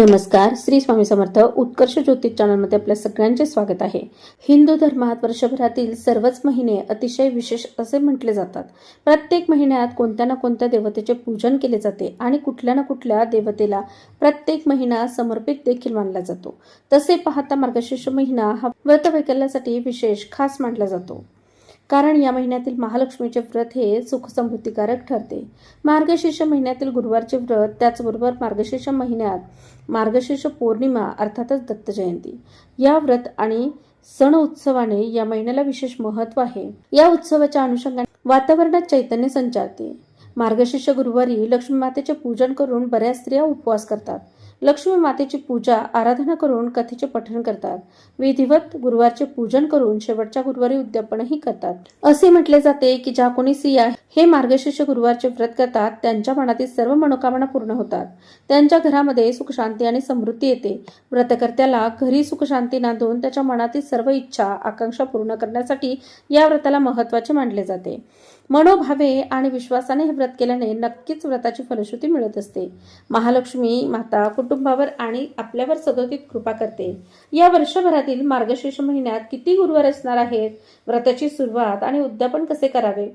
नमस्कार श्री स्वामी समर्थ उत्कर्ष ज्योतिष चॅनलमध्ये आपल्या सगळ्यांचे स्वागत आहे. हिंदू धर्मात वर्षभरातील सर्वच महिने अतिशय विशेष असे म्हटले जातात. प्रत्येक महिन्यात कोणत्या ना कोणत्या देवतेचे पूजन केले जाते आणि कुठल्या ना कुठल्या देवतेला प्रत्येक महिना समर्पित देखील मानला जातो. तसे पाहता मार्गशीर्ष महिना हा व्रत वैकल्यासाठी विशेष खास मानला जातो. कारण या महिन्यातील महालक्ष्मीचे व्रत हे सुखसमृद्धिकारक ठरते. मार्गशीर्ष महिन्यातील गुरुवारचे व्रत त्याचबरोबर मार्गशीर्ष महिन्यात मार्गशीर्ष पौर्णिमा अर्थातच दत्त जयंती या व्रत आणि सण उत्सवाने या महिन्याला विशेष महत्त्व आहे. या उत्सवाच्या अनुषंगाने वातावरणात चैतन्य संचारते. मार्गशीर्ष गुरुवारी लक्ष्मी मातेचे पूजन करून बऱ्याच स्त्रिया उपवास करतात. लक्ष्मी मातेची पूजा आराधना करून कथेचे पठण करतात. विधिवत गुरुवारचे पूजन करून शेवटच्या गुरुवारी उद्यापनही करतात. असे म्हटले जाते की ज्या कोणी स्त्रिया हे मार्गशीर्ष गुरुवारचे व्रत करतात त्यांच्या मनातील सर्व मनोकामना पूर्ण होतात. त्यांच्या घरामध्ये सुख शांती आणि समृद्धी येते. व्रतकर्त्याला घरी सुख शांती नांदून त्याच्या मनातील सर्व इच्छा आकांक्षा पूर्ण करण्यासाठी या व्रताला महत्त्वाचे मानले जाते. मनोभावे आणि विश्वासाने हे व्रत केल्याने नक्कीच व्रताची फलश्रुती मिळत असते. महालक्ष्मी माता कुटुंबावर आणि आपल्यावर सदोदित कृपा करते. या वर्षभरातील मार्गशीर्ष महिन्यात किती गुरुवार असणार आहेत? व्रताची सुरुवात आणि उद्यापन कसे करावे?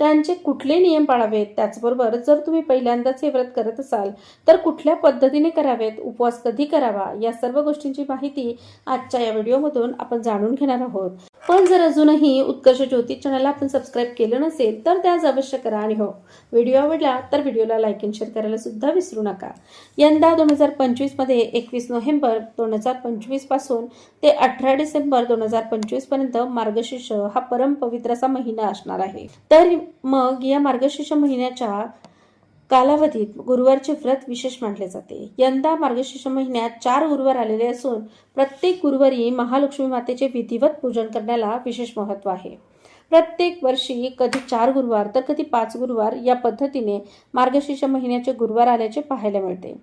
त्यांचे कुठले नियम पाळावेत? त्याचबरोबर जर तुम्ही पहिल्यांदाच हे व्रत करत असाल तर कुठल्या पद्धतीने करावेत? उपवास कधी करावा? या सर्व गोष्टींची माहिती आजच्या या व्हिडिओमधून आपण जाणून घेणार आहोत. पण जर अजूनही उत्कर्ष ज्योतिष चॅनलला आपण सबस्क्राईब केलं नसेल तर त्याच अवश्य करा. आणि हो व्हिडिओ आवडला तर व्हिडिओला लाईक अँड शेअर करायला सुद्धा विसरू नका. यंदा दोन हजार पंचवीसमध्ये एकवीस नोव्हेंबर दोन हजार पंचवीसपासून ते अठरा डिसेंबर दोन हजार पंचवीसपर्यंत मार्गशीर्ष हा परम महिना असणार आहे. तर मग या मार्गशीर्ष महिन्याच्या कालावधीत गुरुवारचे व्रत विशेष मानले जाते. यंदा मार्गशीर्ष महिन्यात चार गुरुवार आलेले असून प्रत्येक गुरुवारी महालक्ष्मी मातेचे विधिवत पूजन करण्याला विशेष महत्त्व आहे. प्रत्येक वर्षी कधी चार गुरुवार तर कधी पाच गुरुवार या पद्धतीने मार्गशीर्ष महिन्याचे गुरुवार आल्याचे पाहायला मिळते.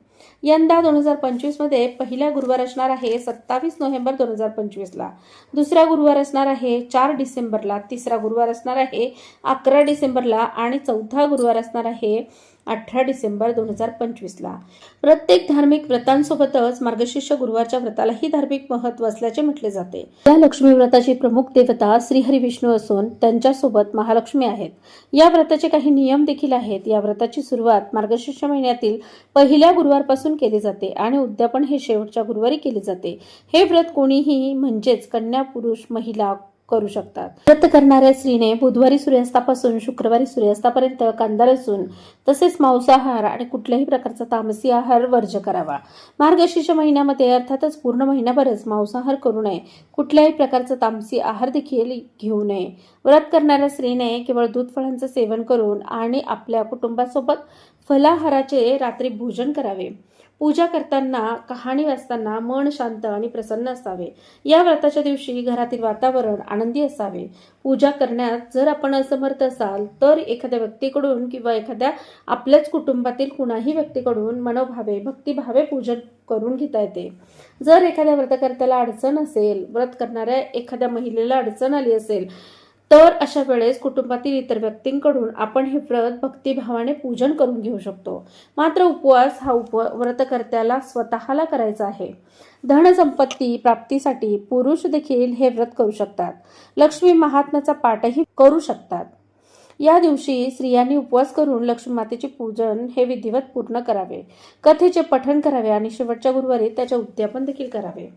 यंदा दोन हजार पंचवीसमध्ये पहिला गुरुवार असणार आहे सत्तावीस नोव्हेंबर दोन हजार पंचवीसला दुसरा गुरुवार असणार आहे चार डिसेंबरला. तिसरा गुरुवार असणार आहे अकरा डिसेंबरला. आणि चौथा गुरुवार असणार आहे अठरा डिसेंबर दोन हजार पंचवीसला. प्रत्येक धार्मिक व्रतांसोबतच मार्गशीर्ष गुरुवारच्या व्रतालाही धार्मिक महत्त्व असल्याचे म्हटले जाते. या लक्ष्मी व्रताची प्रमुख देवता श्रीहरी विष्णू असून त्यांच्यासोबत महालक्ष्मी आहेत. या व्रताचे काही नियम देखील आहेत. या व्रताची सुरुवात मार्गशीर्ष महिन्यातील पहिल्या गुरुवारपासून केली जाते आणि उद्यापन हे शेवटच्या गुरुवारी केले जाते. हे व्रत कोणीही म्हणजेच कन्या पुरुष महिला करू शकतात. व्रत करणाऱ्या स्त्रीने बुधवारी सूर्यास्तापासून शुक्रवारी सूर्यास्तापर्यंत कांदा लसूण तसेच मांसाहार आणि कुठल्याही प्रकारचा तामसी आहार वर्ज करावा. मार्गशीर्ष महिन्यामध्ये अर्थातच पूर्ण महिन्याभरच मांसाहार करू नये. कुठल्याही प्रकारचा तामसी आहार देखील घेऊ नये. व्रत करणाऱ्या स्त्रीने केवळ दूध फळांचं सेवन करून आणि आपल्या कुटुंबासोबत फलाहाराचे रात्री भोजन करावे. पूजा करताना कहाणी वाचताना मन शांत आणि प्रसन्न असावे. या व्रताच्या दिवशी घरातील वातावरण आनंदी असावे. पूजा करण्यात जर आपण असमर्थ असाल तर एखाद्या व्यक्तीकडून किंवा एखाद्या आपल्याच कुटुंबातील कुणाही व्यक्तीकडून मनोभावे भक्तिभावे पूजन करून घेता येते. जर एखाद्या व्रतकर्त्याला अडचण असेल व्रत करणाऱ्या एखाद्या महिलेला अडचण आली असेल तर अशा वेळेस कुटुंबातील इतर व्यक्तींकडून आपण हे व्रत भक्तिभावाने पूजन करून घेऊ शकतो. मात्र उपवास हा उप व्रतकर्त्याला स्वतःला करायचा आहे. धनसंपत्ती प्राप्तीसाठी पुरुष देखील हे व्रत करू शकतात. लक्ष्मी महात्म्याचा पाठही करू शकतात. या दिवशी स्त्रियांनी उपवास करून लक्ष्मी मातेचे पूजन हे विधिवत पूर्ण करावे. कथेचे पठण करावे आणि शेवटच्या गुरुवारी त्याचे उद्यापन देखील करावे.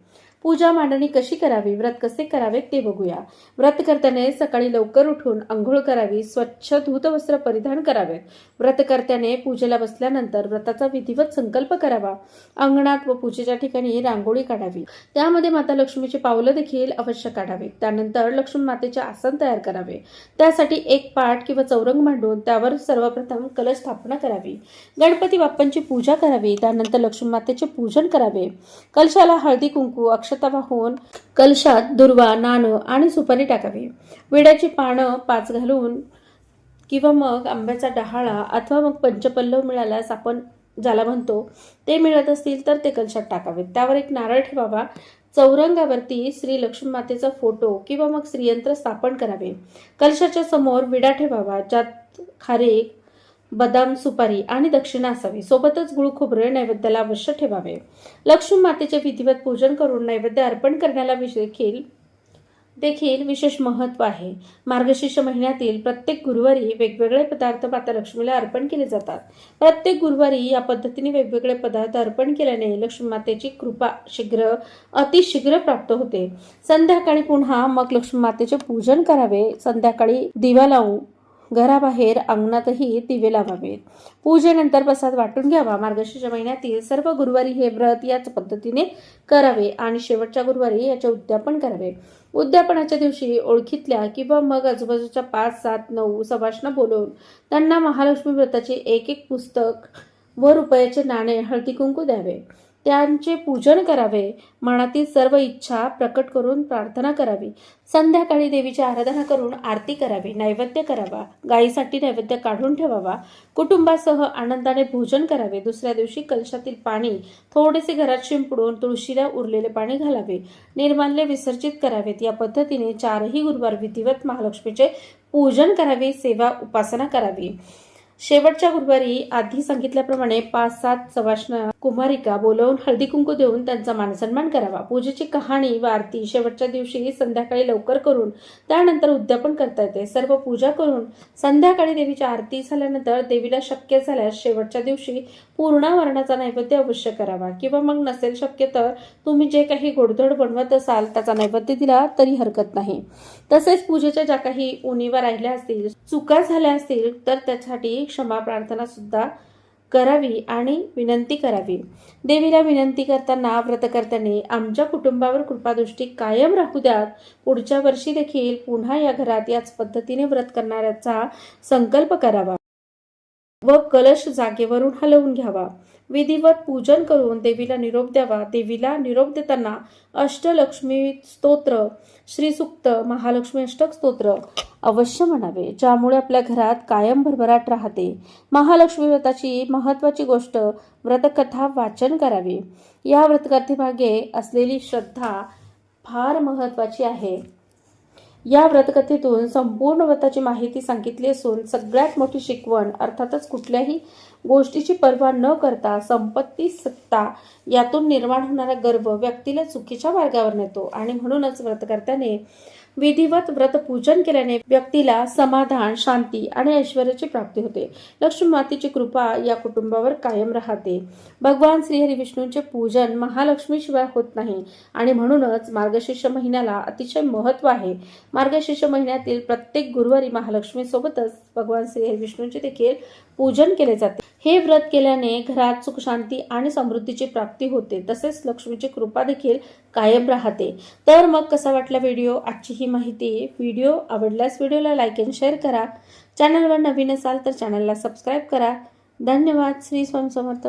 पूजा मांडणी कशी करावी व्रत कसे करावे ते बघूया. व्रत करत्याने सकाळी लवकर उठून आंघोळ करावी स्वच्छ धूतवस्त्र परिधान करावे. व्रतकर्त्याने पूजेला बसल्यानंतर व्रताचा विधिवत संकल्प करावा. अंगणात व पूजेच्या ठिकाणी रांगोळी काढावी. त्यामध्ये माता लक्ष्मीची पावलं देखील अवश्य काढावी. त्यानंतर लक्ष्मी मातेचे आसन तयार करावे. त्यासाठी एक पाठ किंवा चौरंग मांडून त्यावर सर्वप्रथम कलश स्थापना करावी. गणपती बाप्पांची पूजा करावी. त्यानंतर लक्ष्मी मातेचे पूजन करावे. कलशाला हळदी कुंकू अक्षता वाहून कलशात दुर्वा नाणं आणि सुपारी टाकावी. विड्याची पानं पाच घालून किंवा मग आंब्याचा डहाळा अथवा मग पंचपल्लव मिळाल्यास आपण ज्याला म्हणतो ते मिळत असतील तर ते कलशात टाकावेत. त्यावर एक नारळ ठेवावा. चौरंगावरती श्री लक्ष्मी मातेचा फोटो किंवा मग श्रीयंत्र स्थापन करावे. कलशाच्या समोर विडा ठेवावा ज्यात खारीक बदाम सुपारी आणि दक्षिणा असावी सोबतच गुळ खोबरे नैवेद्याला अवश्य ठेवावे. लक्ष्मी मातेचे विधिवत पूजन करून नैवेद्य अर्पण करण्याला देखील देखील विशेष महत्त्व आहे. मार्गशीर्ष महिन्यातील प्रत्येक गुरुवारी वेगवेगळे पदार्थ माता लक्ष्मीला अर्पण केले जातात. प्रत्येक गुरुवारी या पद्धतीने वेगवेगळे पदार्थ अर्पण केल्याने लक्ष्मी मातेची कृपा शीघ्र अतिशीघ्र प्राप्त होते. संध्याकाळी पुन्हा मग लक्ष्मी मातेचे पूजन करावे. संध्याकाळी दिवा लावून घराबाहेर अंगणातही दिवे लावावेत पूजेनंतर प्रसाद वाटून घ्यावा. मार्गशीर्ष महिन्यातील सर्व गुरुवारी हे व्रत याच पद्धतीने करावे आणि शेवटच्या गुरुवारी याचे उद्यापन करावे. उद्यापनाच्या दिवशी ओळखीतल्या किंवा मग आजूबाजूच्या पाच सात नऊ सवाष्ण बोलवून त्यांना महालक्ष्मी व्रताचे एक एक पुस्तक व रुपयाचे नाणे हळदी कुंकू द्यावे. त्यांचे पूजन करावे. मनातील सर्व इच्छा प्रकट करून प्रार्थना करावी. संध्याकाळी देवीची आराधना करून आरती करावी. नैवेद्य करावा. गायीसाठी नैवेद्य काढून ठेवावा. कुटुंबासह आनंदाने भोजन करावे. दुसऱ्या दिवशी कलशातील पाणी थोडेसे घरात शिंपडून तुळशीला उरलेले पाणी घालावे. निर्माल्य विसर्जित करावेत. या पद्धतीने चारही गुरुवार विधिवत महालक्ष्मीचे पूजन करावे सेवा उपासना करावी. शेवटच्या गुरुवारी आधी सांगितल्याप्रमाणे पाच सात सवाष्ण कुमारिका बोलवून हळदी कुंकू देऊन त्यांचा मानसन्मान करावा. पूजेची कहाणी व आरती शेवटच्या दिवशी संध्याकाळी लवकर करून त्यानंतर उद्यापन करता येते. सर्व पूजा करून संध्याकाळी देवीची आरती झाल्यानंतर देवीला शक्य झाल्यास शेवटच्या दिवशी पूर्णावरणाचा नैवेद्य अवश्य करावा. किंवा मग नसेल शक्य तर तुम्ही जे काही गोडधोड बनवत असाल त्याचा नैवेद्य दिला तरी हरकत नाही. तसेच पूजेच्या ज्या काही उणीवा राहिल्या असतील चुका झाल्या असतील तर त्यासाठी क्षमा प्रार्थना सुद्धा करावी आणि विनंती करावी. देवीला विनंती करताना व्रतकर्त्याने आमच्या कुटुंबावर कृपादृष्टी कायम राहू द्यात. पुढच्या वर्षी देखील पुन्हा या घरात याच पद्धतीने व्रत करणाऱ्याचा संकल्प करावा. व कलश जागेवरून हलवून घ्यावा. विधिवत पूजन करून देवीला निरोप द्यावा. देवीला निरोप देताना अष्टलक्ष्मी स्तोत्र श्रीसुक्त महालक्ष्मी अष्टक स्तोत्र अवश्य म्हणावे ज्यामुळे आपल्या घरात कायम भरभराट राहते. महालक्ष्मी व्रताची महत्वाची गोष्ट व्रतकथा वाचन करावी. या व्रतकथेमागे असलेली श्रद्धा फार महत्वाची आहे. या व्रतकथेतून संपूर्ण व्रताची माहिती सांगितली असून सगळ्यात मोठी शिकवण अर्थातच कुठल्याही गोष्टीची पर्वा न करता संपत्ती सत्ता यातून निर्माण होणारा गर्व व्यक्तीला चुकीच्या मार्गावर नेतो. आणि म्हणूनच व्रतकर्त्याने विधिवत व्रत पूजन केल्याने व्यक्तीला समाधान शांती आणि ऐश्वर्याची प्राप्ती होते. लक्ष्मी मातेची कृपा या कुटुंबावर कायम राहते. भगवान श्रीहरी विष्णूंचे पूजन महालक्ष्मीशिवाय होत नाही आणि म्हणूनच मार्गशीर्ष महिन्याला अतिशय महत्त्व आहे. मार्गशीर्ष महिन्यातील प्रत्येक गुरुवारी महालक्ष्मी सोबतच भगवान श्री विष्णूंचे देखील पूजन केले जाते. हे व्रत केल्याने घरात सुख शांती आणि समृद्धीची प्राप्ती होते. तसेच लक्ष्मीची कृपा देखील कायम राहते. तर मग कसा वाटला व्हिडिओ? आजची ही माहिती. व्हिडिओ आवडल्यास व्हिडिओला लाईक अँड शेअर करा. चॅनलवर नवीन असाल तर चॅनलला सबस्क्राईब करा. धन्यवाद. श्री स्वामी समर्थ.